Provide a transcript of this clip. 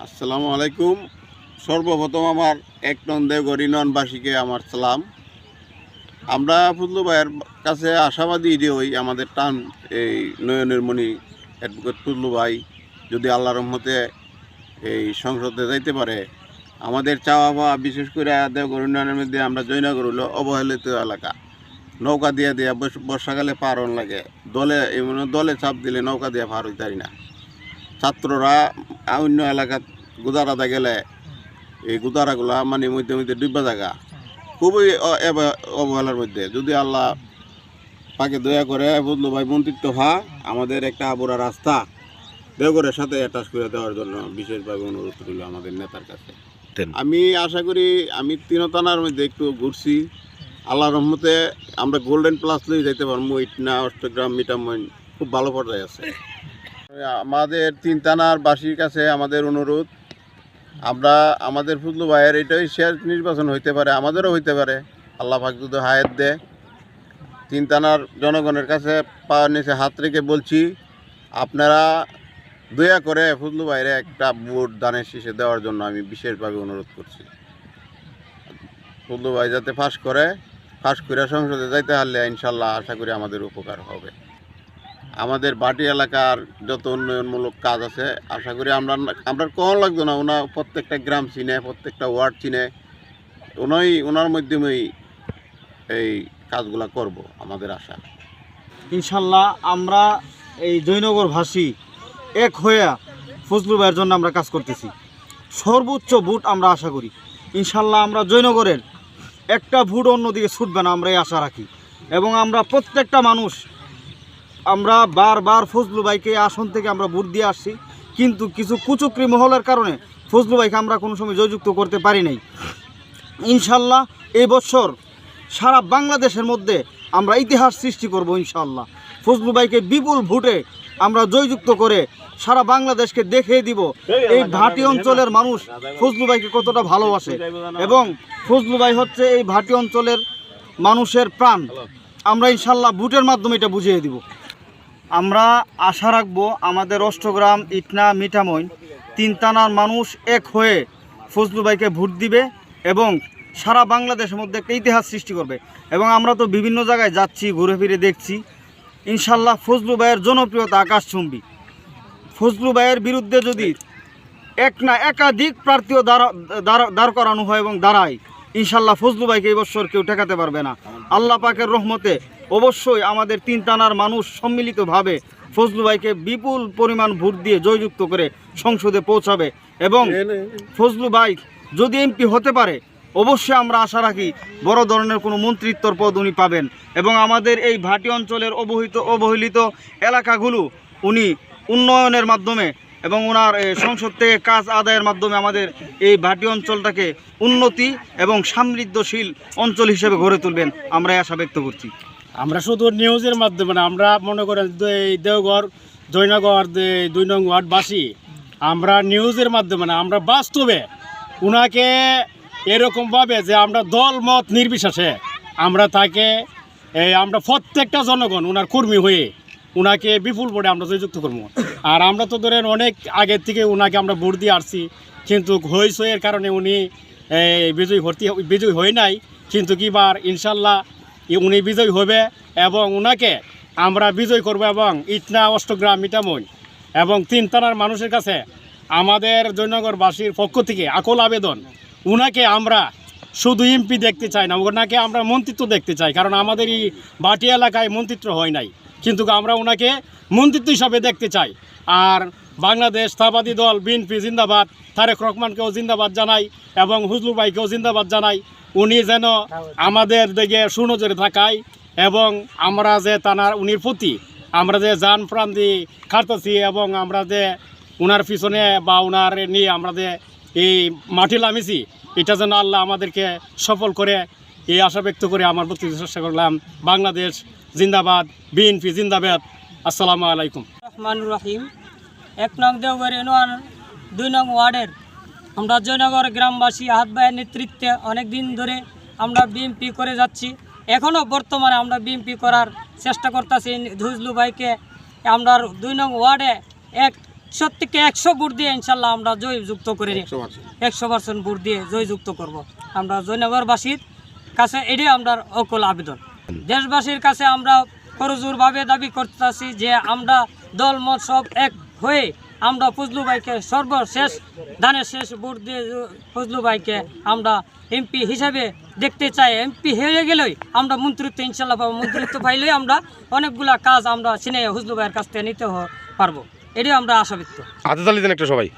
আসসালামু আলাইকুম। সর্বপ্রথম আমার এক নন দেওঘর ইউনিয়নবাসীকে আমার সালাম। আমরা ফুজলু ভাইয়ের কাছে আশাবাদী যে ওই আমাদের টান, এই নয়নের মণি অ্যাডভোকেট ফুজলু ভাই যদি আল্লাহ রহমতে এই সংসদে যাইতে পারে, আমাদের চাওয়া পাওয়া বিশেষ করে দেওঘর ইউনিয়নের মধ্যে আমরা জয়নগর হলো অবহেলিত এলাকা। নৌকা দিয়ে দিয়ে বর্ষ- বর্ষাকালে পার হন লাগে। দলে, এমন দলে চাপ দিলে নৌকা দিয়ে পার হইতে না। ছাত্ররা অন্য এলাকাত গুদারাদা গেলে এই গুদারাগুলা মানে মধ্যে মধ্যে ডুবা জায়গা। খুবই অবহেলার মধ্যে। যদি আল্লাহ পাকে দয়া করে বুঝলো ভাই মন্ত্রিত্ব হা আমাদের একটা আবরা রাস্তা দেওঘরের সাথে অ্যাটাচ করে দেওয়ার জন্য বিশেষভাবে অনুরোধ রইল আমাদের নেতার কাছে। আমি আশা করি আমি তিনতানার মধ্যে একটু ঘুরছি। আল্লাহ রহমতে আমরা গোল্ডেন প্লাস লই যাইতে পারব। ইটনা অষ্টগ্রাম মিটামইন খুব ভালো পর্যায়ে আছে। আমাদের তিন থানার বাসীর কাছে আমাদের অনুরোধ। আমরা আমাদের ফুজলু ভাইয়ের এটাই শেষ নির্বাচন হইতে পারে, আমাদেরও হইতে পারে। আল্লাহ পাক যদি হায়াত দে। তিন থানার জনগণের কাছে পা নিচে হাত রেখে বলছি, আপনারা দয়া করে ফুজলু ভাইয়ের একটা ভোট দানের শীষে দেওয়ার জন্য আমি বিশেষভাবে অনুরোধ করছি। ফুজলু ভাই যাতে ফাঁস করে ফাঁস করে সংসদে যাইতে পারলে ইনশাল্লাহ আশা করি আমাদের উপকার হবে। আমাদের বাটি এলাকার যত উন্নয়নমূলক কাজ আছে, আশা করি আমরা আমরা কম লাগতো না, ওনা প্রত্যেকটা গ্রাম চিনে, প্রত্যেকটা ওয়ার্ড চিনে, ওনাই, ওনার মাধ্যমেই এই কাজগুলা করব, আমাদের আশা। ইনশাল্লাহ আমরা এই জয়নগর ভাষী এক হইয়া ফজলু ভাইয়ের জন্য আমরা কাজ করতেছি। সর্বোচ্চ ভোট আমরা আশা করি। ইনশাল্লাহ আমরা জয়নগরের একটা ভোট অন্যদিকে ছুটবে না, আমরা এই আশা রাখি। এবং আমরা প্রত্যেকটা মানুষ আমরা বারবার ফজলু ভাইকে আসন থেকে আমরা ভোট দিয়ে আসছি। কিন্তু কিছু কুচক্রি মহলের কারণে ফজলু ভাইকে আমরা কোনো সময় জয়যুক্ত করতে পারি নাই। ইনশাল্লাহ এই বছর সারা বাংলাদেশের মধ্যে আমরা ইতিহাস সৃষ্টি করব ইনশাল্লাহ। ফজলু ভাইকে বিপুল ভোটে আমরা জয়যুক্ত করে সারা বাংলাদেশকে দেখিয়ে দিব এই ভাটি অঞ্চলের মানুষ ফজলু ভাইকে কতটা ভালোবাসে। এবং ফজলু ভাই হচ্ছে এই ভাটি অঞ্চলের মানুষের প্রাণ। আমরা ইনশাল্লাহ ভোটের মাধ্যমে এটা বুঝিয়ে দিব। আমরা আশা রাখব আমাদের অষ্টগ্রাম, ইটনা, মিঠামইন তিন থানার মানুষ এক হয়ে ফজলু ভাইকে ভোট দিবে এবং সারা বাংলাদেশের মধ্যে একটা ইতিহাস সৃষ্টি করবে। এবং আমরা তো বিভিন্ন জায়গায় যাচ্ছি, ঘুরে ফিরে দেখছি। ইনশাল্লাহ ফজলু ভাইয়ের জনপ্রিয়তা আকাশচুম্বী। ফজলু ভাইয়ের বিরুদ্ধে যদি এক না একাধিক প্রার্থীও দাঁড়া- দাঁড় করানো হয় এবং দাঁড়ায় ইনশাল্লাহ ফজলু ভাইকে এই বছর কেউ ঠেকাতে পারবে না। আল্লাহ পাকের রহমতে অবশ্যই আমাদের তিন থানার মানুষ সম্মিলিতভাবে ফজলু ভাইকে বিপুল পরিমাণ ভোট দিয়ে জয়যুক্ত করে সংসদে পৌঁছাবে এবং ফজলু ভাই যদি এমপি হতে পারে, অবশ্যই আমরা আশা রাখি বড় ধরনের কোনো মন্ত্রিত্বর পদ উনি পাবেন এবং আমাদের এই ভাটি অঞ্চলের অবহিত অবহেলিত এলাকাগুলো উনি উন্নয়নের মাধ্যমে এবং ওনার সংসদ থেকে কাজ আদায়ের মাধ্যমে আমাদের এই ভাটি অঞ্চলটাকে উন্নতি এবং সমৃদ্ধশীল অঞ্চল হিসেবে গড়ে তুলবেন। আমরা আশা ব্যক্ত করছি। আমরা শুধু নিউজের মাধ্যমে না, আমরা মনে করেন দেওঘর, জয়নগর দুই নং ওয়ার্ডবাসী, আমরা নিউজের মাধ্যমে না, আমরা বাস্তবে উনাকে এরকমভাবে যে আমরা দল মত নির্বিশেষে আমরা তাকে আমরা প্রত্যেকটা জনগণ ওনার কর্মী হয়ে উনাকে বিপুল ভোটে আমরা জয়যুক্ত করব। আর আমরা তো ধরেন অনেক আগের থেকে উনাকে আমরা ভোট দিয়ে আসছি, কিন্তু হইসইয়ের কারণে উনি বিজয়ী ভর্তি বিজয়ী হয় নাই, কিন্তু কিবার ইনশাল্লাহ উনি বিজয় হবে এবং উনাকে আমরা বিজয় করব এবং ইটনা, অষ্টগ্রাম মিটামইন এবং তিন থানার মানুষের কাছে আমাদের জয়নগরবাসীর পক্ষ থেকে আকল আবেদন, উনাকে আমরা শুধু এমপি দেখতে চাই না ওনাকে আমরা মন্ত্রিত্ব দেখতে চাই, কারণ আমাদের এই বাটি এলাকায় মন্ত্রিত্ব হয় নাই। কিন্তু আমরা ওনাকে মন্ত্রিত্ব হিসাবে দেখতে চাই। আর বাংলাদেশ স্থাবাদী দল, বিএনপি জিন্দাবাদ, তারেক রহমানকেও জিন্দাবাদ জানাই এবং হুজলু ভাইকেও জিন্দাবাদ জানাই। উনি যেন আমাদের দিকে সুনজরে থাকায় এবং আমরা যে তানার উনির প্রতি, আমরা যে যান প্রাণ দিয়ে খাটতেছি এবং আমরা যে ওনার পিছনে বা ওনার নিয়ে আমরা যে এই মাটি লামিছি এটা যেন আল্লাহ আমাদেরকে সফল করে এই আশা ব্যক্ত করে আমার বক্তব্য চেষ্টা করলাম। বাংলাদেশ জিন্দাবাদ বিএনপি জিন্দাবাদ। আসসালামু আলাইকুম। রহমান রহিম। এক নং দেওঘর ইউনিয়ন দুই নং ওয়ার্ডের। আমরা জয়নগর গ্রামবাসী হাত ভাইয়ের নেতৃত্বে অনেক দিন ধরে আমরা বিএমপি করে যাচ্ছি। এখনও বর্তমানে আমরা বিএমপি করার চেষ্টা করতেছি। ধুজলু ভাইকে আমরা দুই নং ওয়ার্ডে এক একশো থেকে একশো ভোট দিয়ে ইনশাল্লাহ আমরা জয়যুক্ত করে নিই একশো পার্সেন্ট। একশো পার্সেন্ট ভোট দিয়ে জয়যুক্ত করব। আমরা জয়নগরবাসীর কাছে এটাই আমরা অকল আবেদন। দেশবাসীর কাছে আমরা করজোরভাবে দাবি করতেছি যে আমরা দল, মত সব এক হয়ে আমরা ফজলু ভাইকে সর্বশেষ দানের শেষ ভোট দিয়ে ফজলু ভাইকে আমরা এমপি হিসাবে দেখতে চাই। এমপি হয়ে গেলেই আমরা মন্ত্রিত্ব ইনশাল্লাহ পাবো। মন্ত্রিত্ব পাইলেই আমরা অনেকগুলা কাজ আমরা চিনে ফজলু ভাইয়ের কাছ থেকে নিতে পারব। এটাই আমরা তালি দেন একটা সবাই।